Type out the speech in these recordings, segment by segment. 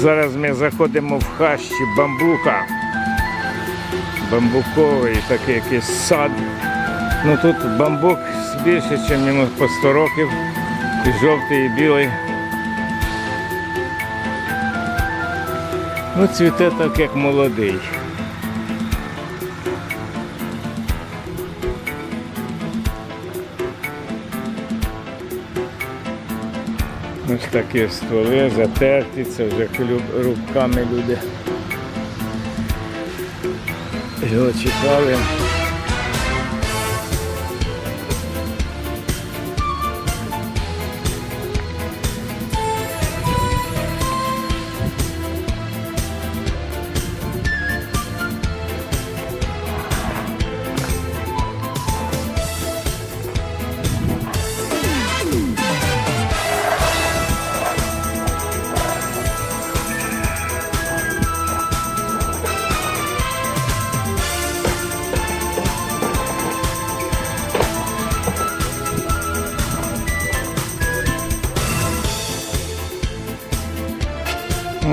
Зараз ми заходимо в хащі бамбука. Бамбуковий такий якийсь сад. Ну тут бамбук більше, ніж мінус по 100 років. І жовтий, і білий. Ну, цвіте так, як молодий. Ось такі стволи затерті, це вже руками люди. Його чекали.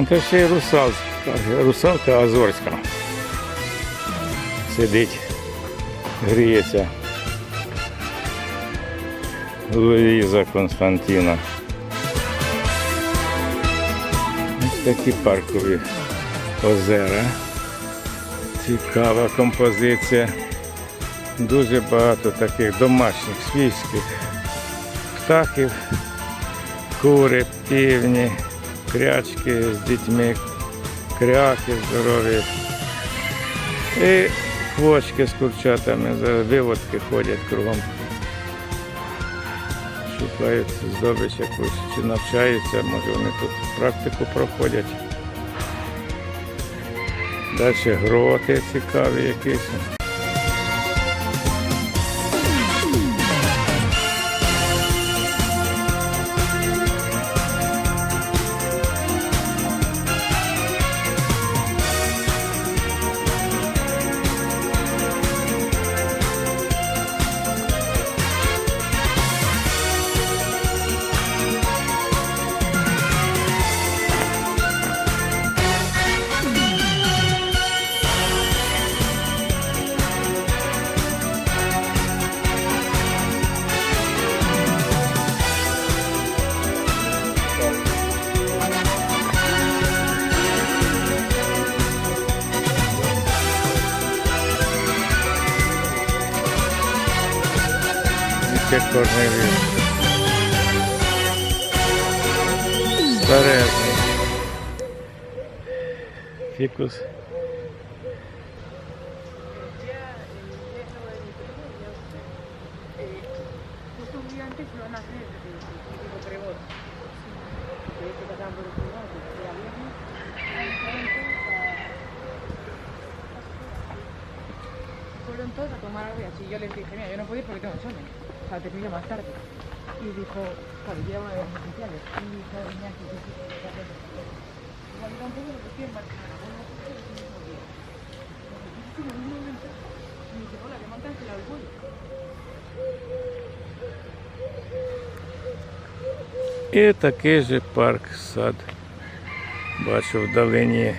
Це ще й русалка, русалка Азорська. Сидить, гріється. Луїза Константіна. Ось такі паркові озера. Цікава композиція. Дуже багато таких домашніх свійських птахів, кури, півні, крячки з дітьми, кряки здорові. І квочки з курчатами, виводки ходять кругом. Шукають здобич якусь, чи навчаються, може вони тут практику проходять. Далі гроти цікаві якісь. Juzgado, que era viernes. Fueron todos a tomar algo y así. Yo les dije, mira, yo no puedo ir porque tengo examen. Sea, te pillo más tarde. Y dijo, claro, yo era una de las oficiales. Y dijo, Iñaki, que sí, que. Igual yo tampoco lo que estoy en Barcelona. Bueno, no sé si es el mismo día. Entonces, en un momento, me dice, hola, que me han cancelado el vuelo. І такий же парк сад. Бачу вдалині